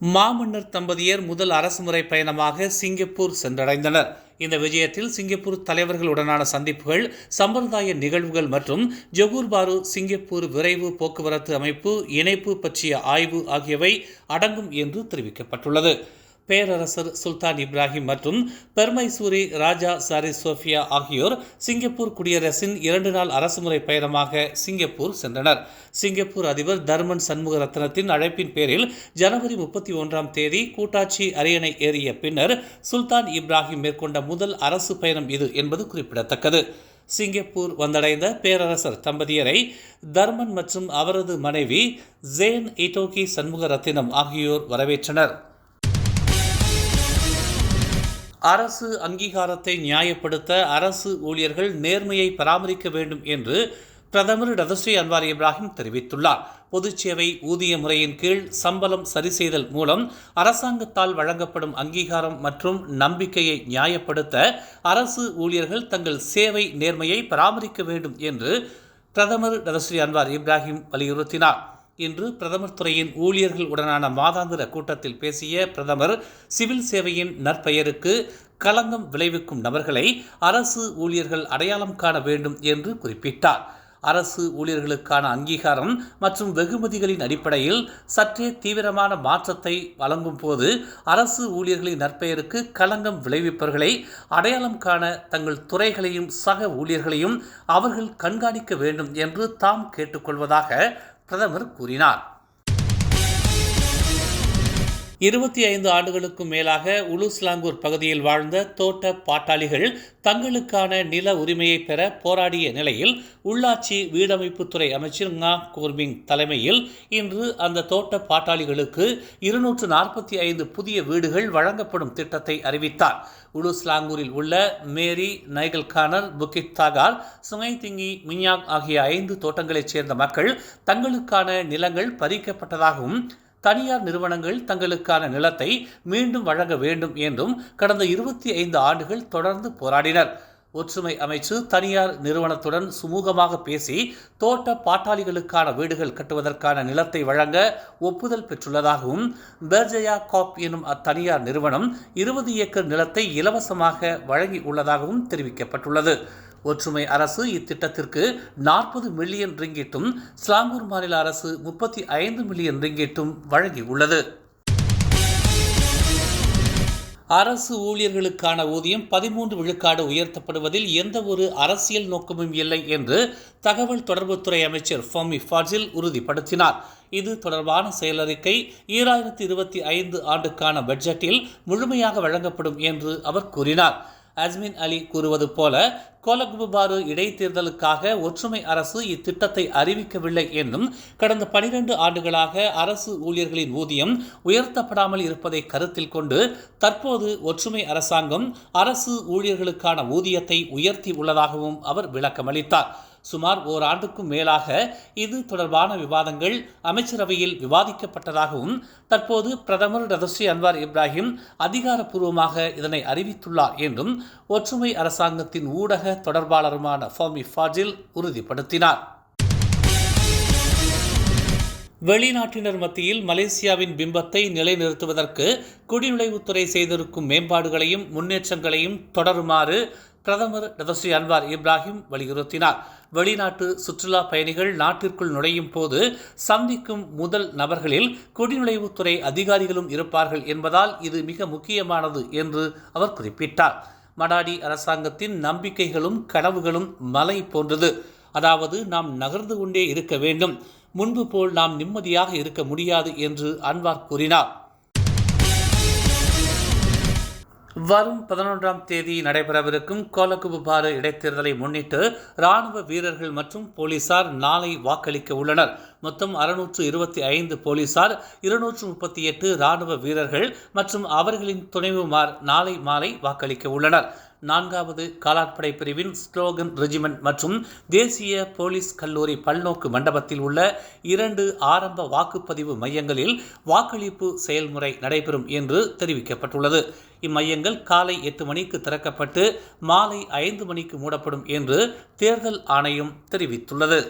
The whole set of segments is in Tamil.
மாமன்னர் தம்பதியர் முதல் அரசுமுறை பயணமாக சிங்கப்பூர் சென்றடைந்தனர். இந்த விஜயத்தில் சிங்கப்பூர் தலைவர்களுடனான சந்திப்புகள் சம்பிரதாய நிகழ்வுகள் மற்றும் ஜொகூர் பாரு சிங்கப்பூர் விரைவு போக்குவரத்து அமைப்பு இணைப்பு பற்றிய ஆய்வு ஆகியவை அடங்கும் என்று தெரிவிக்கப்பட்டுள்ளது. பேரரசர் சுல்தான் இப்ராஹிம் மற்றும் பெர்மைசூரி ராஜா சாரி சோஃபியா ஆகியோர் சிங்கப்பூர் குடியரசின் இரண்டு நாள் அரசுமுறை பயணமாக சிங்கப்பூர் சென்றனர். சிங்கப்பூர் அதிபர் தர்மன் சண்முக ரத்னத்தின் அழைப்பின் பேரில் ஜனவரி முப்பத்தி ஒன்றாம் தேதி கூட்டாட்சி அரியணை ஏறிய பின்னர் சுல்தான் இப்ராஹிம் மேற்கொண்ட முதல் அரசு பயணம் இது என்பது குறிப்பிடத்தக்கது. சிங்கப்பூர் வந்தடைந்த பேரரசர் தம்பதியரை தர்மன் மற்றும் அவரது மனைவி ஜேன் இட்டோகி சண்முக ரத்தினம் ஆகியோர் வரவேற்றனர். அரசு அங்கீகாரத்தை நியாயப்படுத்த அரசு ஊழியர்கள் நேர்மையை பராமரிக்க வேண்டும் என்று பிரதமர் டதஸ்ரீ அன்வார் இப்ராஹிம் தெரிவித்துள்ளார். பொதுச்சேவை ஊதிய முறையின் கீழ் சம்பளம் சரிசெய்தல் மூலம் அரசாங்கத்தால் வழங்கப்படும் அங்கீகாரம் மற்றும் நம்பிக்கையை நியாயப்படுத்த அரசு ஊழியர்கள் தங்கள் சேவை நேர்மையை பராமரிக்க வேண்டும் என்று பிரதமர் டதஸ்ரீ அன்வார் இப்ராஹிம் வலியுறுத்தினார். இன்று பிரதமர் துறையின் ஊழியர்கள் உடனான மாதாந்திர கூட்டத்தில் பேசிய பிரதமர் சிவில் சேவையின் நற்பெயருக்கு களங்கம் விளைவிக்கும் நபர்களை அரசு ஊழியர்கள் அடையாளம் காண வேண்டும் என்று குறிப்பிட்டார். அரசு ஊழியர்களுக்கான அங்கீகாரம் மற்றும் வெகுமதிகளின் அடிப்படையில் சற்றே தீவிரமான மாற்றத்தை வழங்கும் போது அரசு ஊழியர்களின் நற்பெயருக்கு களங்கம் விளைவிப்பவர்களை அடையாளம் காண தங்கள் துறைகளையும் சக ஊழியர்களையும் அவர்கள் கண்காணிக்க வேண்டும் என்று தாம் கேட்டுக்கொள்வதாக பிரதமர் கூறினார். இருபத்தி ஐந்து ஆண்டுகளுக்கும் மேலாக உலுஸ்லாங்கூர் பகுதியில் வாழ்ந்த தோட்ட பாட்டாளிகள் தங்களுக்கான நில உரிமையை பெற போராடிய நிலையில் உள்ளாட்சி வீடமைப்புத்துறை அமைச்சர் ngா கூர்மிங் தலைமையில் இன்று அந்த தோட்ட பாட்டாளிகளுக்கு இருநூற்று நாற்பத்தி ஐந்து புதிய வீடுகள் வழங்கப்படும் திட்டத்தை அறிவித்தார். உலுஸ்லாங்கூரில் உள்ள Mary Nigel Gardner Bukit Tagar Sungai Tinggi Minyak ஆகிய ஐந்து தோட்டங்களைச் சேர்ந்த மக்கள் தங்களுக்கான நிலங்கள் பறிக்கப்பட்டதாகவும் தனியார் நிறுவனங்கள் தங்களுக்கான நிலத்தை மீண்டும் வழங்க வேண்டும் என்றும் கடந்த இருபத்தி ஐந்து ஆண்டுகள் தொடர்ந்து போராடினர். ஒற்றுமை அமைச்சு தனியார் நிறுவனத்துடன் சுமூகமாக பேசி தோட்ட பாட்டாளிகளுக்கான வீடுகள் கட்டுவதற்கான நிலத்தை வழங்க ஒப்புதல் பெற்றுள்ளதாகவும் பெர்ஜயா காப் எனும் அத்தனியார் நிறுவனம் இருபது ஏக்கர் நிலத்தை இலவசமாக வழங்கி உள்ளதாகவும் தெரிவிக்கப்பட்டுள்ளது. ஒற்றுமை அரசு இத்திட்டத்திற்கு நாற்பது மில்லியன் ரிங்கிட்டும் ஸ்லாங்கூர் மாநில அரசு முப்பத்தி ஐந்து மில்லியன் ரிங்கிட்டும் வழங்கியுள்ளது. அரசு ஊழியர்களுக்கான ஊதியம் பதிமூன்று விழுக்காடு உயர்த்தப்படுவதில் எந்த ஒரு அரசியல் நோக்கமும் இல்லை என்று தகவல் தொடர்புத்துறை அமைச்சர் ஃபோமி ஃபாஜில் உறுதிப்படுத்தினார். இது தொடர்பான செயலறிக்கை ஈராயிரத்தி இருபத்தி ஐந்து ஆண்டுக்கான பட்ஜெட்டில் முழுமையாக வழங்கப்படும் என்று அவர் கூறினார். அஸ்மின் அலி கூறுவது போல கோலகுபாரு இடைத்தேர்தலுக்காக ஒற்றுமை அரசு இத்திட்டத்தை அறிவிக்கவில்லை என்றும் கடந்த பனிரெண்டு ஆண்டுகளாக அரசு ஊழியர்களின் ஊதியம் உயர்த்தப்படாமல் இருப்பதை கருத்தில் கொண்டு தற்போது ஒற்றுமை அரசாங்கம் அரசு ஊழியர்களுக்கான ஊதியத்தை உயர்த்தி உள்ளதாகவும் அவர் விளக்கமளித்தார். சுமார் ஓராண்டுக்கும் மேலாக இது தொடர்பான விவாதங்கள் அமைச்சரவையில் விவாதிக்கப்பட்டதாகவும் தற்போது பிரதமர் ரதஸ்ரீ அன்வார் இப்ராஹிம் அதிகாரப்பூர்வமாக இதனை அறிவித்துள்ளார் என்றும் ஒற்றுமை அரசாங்கத்தின் ஊடக தொடர்பாளருமான ஃபோமி ஃபாஜில் உறுதிப்படுத்தினார். வெளிநாட்டினர் மத்தியில் மலேசியாவின் பிம்பத்தை நிலைநிறுத்துவதற்கு குடிநுழைவுத்துறை செய்திருக்கும் மேம்பாடுகளையும் முன்னேற்றங்களையும் தொடருமாறு பிரதமர் டதஸ்ரீ அன்வார் இப்ராஹிம் வலியுறுத்தினார். வெளிநாட்டு சுற்றுலா பயணிகள் நாட்டிற்குள் நுழையும் போது சந்திக்கும் முதல் நபர்களில் குடிநுழைவுத்துறை அதிகாரிகளும் இருப்பார்கள் என்பதால் இது மிக முக்கியமானது என்று அவர் குறிப்பிட்டார். மடாடி அரசாங்கத்தின் நம்பிக்கைகளும் கனவுகளும் மலை போன்றது. அதாவது நாம் நகர்ந்து கொண்டே இருக்க வேண்டும். முன்பு போல் நாம் நிம்மதியாக இருக்க முடியாது என்று அன்வார் கூறினார். வரும் பதினொன்றாம் தேதி நடைபெறவிருக்கும் கோலக்குபாறு இடைத்தேர்தலை முன்னிட்டு ராணுவ வீரர்கள் மற்றும் போலீசார் நாளை வாக்களிக்க உள்ளனர். மொத்தம் அறுநூற்று இருபத்தி ஐந்து போலீசார் இருநூற்று முப்பத்தி எட்டு ராணுவ வீரர்கள் மற்றும் அவர்களின் துணைவுமார் நாளை மாலை வாக்களிக்க உள்ளனர். நான்காவது காலாட்படை பிரிவின் ஸ்லோகன் ரெஜிமெண்ட் மற்றும் தேசிய போலீஸ் கல்லூரி பல்நோக்கு மண்டபத்தில் உள்ள இரண்டு ஆரம்ப வாக்குப்பதிவு மையங்களில் வாக்களிப்பு செயல்முறை நடைபெறும் என்று தெரிவிக்கப்பட்டுள்ளது. இம்மையங்கள் காலை எட்டு மணிக்கு திறக்கப்பட்டு மாலை ஐந்து மணிக்கு மூடப்படும் என்று தேர்தல் ஆணையம் தெரிவித்துள்ளது.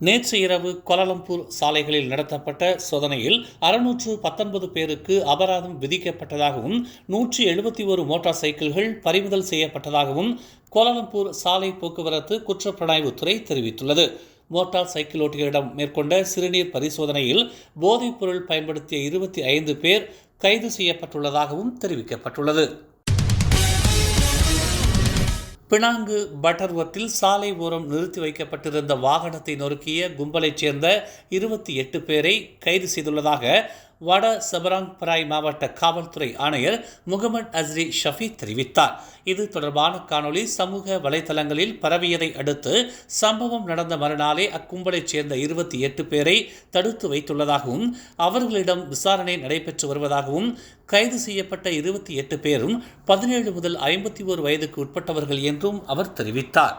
நேற்று இரவு கோலாலம்பூர் சாலைகளில் நடத்தப்பட்ட சோதனையில் அறுநூற்று பத்தொன்பது பேருக்கு அபராதம் விதிக்கப்பட்டதாகவும் நூற்றி எழுபத்தி ஒரு மோட்டார் சைக்கிள்கள் பறிமுதல் செய்யப்பட்டதாகவும் கோலாலம்பூர் சாலை போக்குவரத்து குற்றப்புலனாய்வுத்துறை தெரிவித்துள்ளது. மோட்டார் சைக்கிள் ஓட்டிகளிடம் மேற்கொண்ட சிறுநீர் பரிசோதனையில் போதைப் பொருள் பயன்படுத்திய இருபத்தி ஐந்து பேர் கைது செய்யப்பட்டுள்ளதாகவும் தெரிவிக்கப்பட்டுள்ளது. பினாங்கு பட்டர்வத்தில் சாலை ஓரம் நிறுத்தி வைக்கப்பட்டிருந்த வாகனத்தை நொறுக்கிய கும்பலைச் சேர்ந்த இருபத்தி எட்டு பேரை கைது செய்துள்ளதாக வட சபராங் பராய் மாவட்ட காவல்துறை ஆணையர் முகமது அஸ்ரி ஷஃபி தெரிவித்தார். இது தொடர்பான காணொளி சமூக வலைதளங்களில் பரவியதை அடுத்து சம்பவம் நடந்த மறுநாளே அக்கும்பலைச் சேர்ந்த இருபத்தி எட்டு பேரை தடுத்து வைத்துள்ளதாகவும் அவர்களிடம் விசாரணை நடைபெற்று வருவதாகவும் கைது செய்யப்பட்ட இருபத்தி எட்டு பேரும் பதினேழு முதல் ஐம்பத்தி ஓரு வயதுக்கு உட்பட்டவர்கள் என்றும் அவர் தெரிவித்தார்.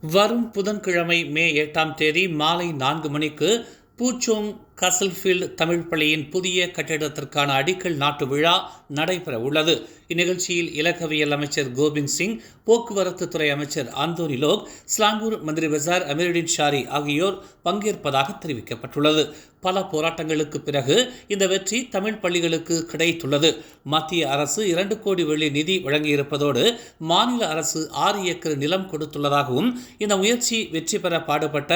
வரும் புதன்கிழமை மே எட்டாம் தேதி மாலை நான்கு மணிக்கு Puchon கசல்ஃபீல்டு தமிழ் பள்ளியின் புதிய கட்டிடத்திற்கான அடிக்கல் நாட்டு விழா நடைபெற உள்ளது இந்நிகழ்ச்சியில் இலக்கவியல் அமைச்சர் கோபிந்த் சிங் போக்குவரத்து துறை அமைச்சர் ஆந்தோனி லோக் ஸ்லாங்கூர் மந்திரி பசார் அமீருடின் ஷாரி ஆகியோர் பங்கேற்பதாக தெரிவிக்கப்பட்டுள்ளது. பல போராட்டங்களுக்கு பிறகு இந்த வெற்றி தமிழ் பள்ளிகளுக்கு கிடைத்துள்ளது. மத்திய அரசு இரண்டு கோடி வெள்ளி நிதி வழங்கியிருப்பதோடு மாநில அரசு ஆறு ஏக்கர் நிலம் கொடுத்துள்ளதாகவும் இந்த முயற்சி வெற்றி பெற பாடுபட்ட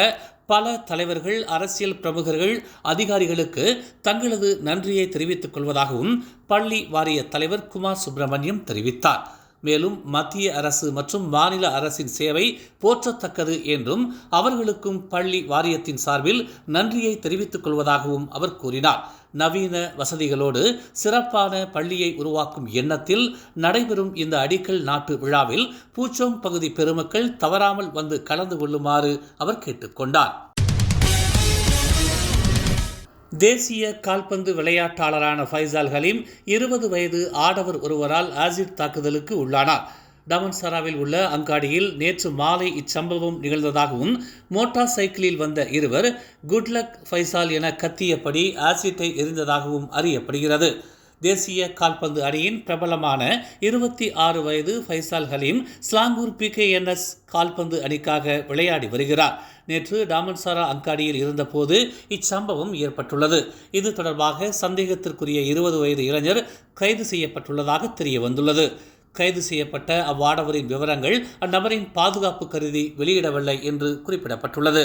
பல தலைவர்கள் அரசியல் பிரமுகர்கள் அதிகாரிகளுக்கு தங்களது நன்றியை தெரிவித்துக் கொள்வதாகவும் பள்ளி வாரிய தலைவர் குமார் சுப்பிரமணியம் தெரிவித்தார். மேலும் மத்திய அரசு மற்றும் மாநில அரசின் சேவை போற்றத்தக்கது என்றும் அவர்களுக்கும் பள்ளி வாரியத்தின் சார்பில் நன்றியை தெரிவித்துக் கொள்வதாகவும் அவர் கூறினார். நவீன வசதிகளோடு சிறப்பான பள்ளியை உருவாக்கும் எண்ணத்தில் நடைபெறும் இந்த அடிக்கல் நாட்டு விழாவில் பூச்சோங் பகுதி பெருமக்கள் தவறாமல் வந்து கலந்து கொள்ளுமாறு அவர் கேட்டுக்கொண்டார் தேசிய கால்பந்து விளையாட்டாளரான ஃபைசால் ஹலீம் இருபது வயது ஆடவர் ஒருவரால் ஆசிட் தாக்குதலுக்கு உள்ளானார். டமன்சராவில் உள்ள அங்காடியில் நேற்று மாலை இச்சம்பவம் நிகழ்ந்ததாகவும் மோட்டார் சைக்கிளில் வந்த இருவர் குட்லக் ஃபைசால் என கத்தியபடி ஆசிட்டை எரிந்ததாகவும் அறியப்படுகிறது. தேசிய கால்பந்து அணியின் பிரபலமான இருபத்தி ஆறு வயது ஃபைசால் ஹலீம் ஸ்லாங்கூர் பிகேஎன்எஸ் கால்பந்து அணிக்காக விளையாடி வருகிறார். நேற்று டாமன்சாரா அங்காடியில் இருந்தபோது இச்சம்பவம் ஏற்பட்டுள்ளது. இது தொடர்பாக சந்தேகத்திற்குரிய இருபது வயது இளைஞர் கைது செய்யப்பட்டுள்ளதாக தெரிய வந்துள்ளது கைது செய்யப்பட்ட அவ்வாடவரின் விவரங்கள் அந்நபரின் பாதுகாப்பு கருதி வெளியிடவில்லை என்று குறிப்பிடப்பட்டுள்ளது.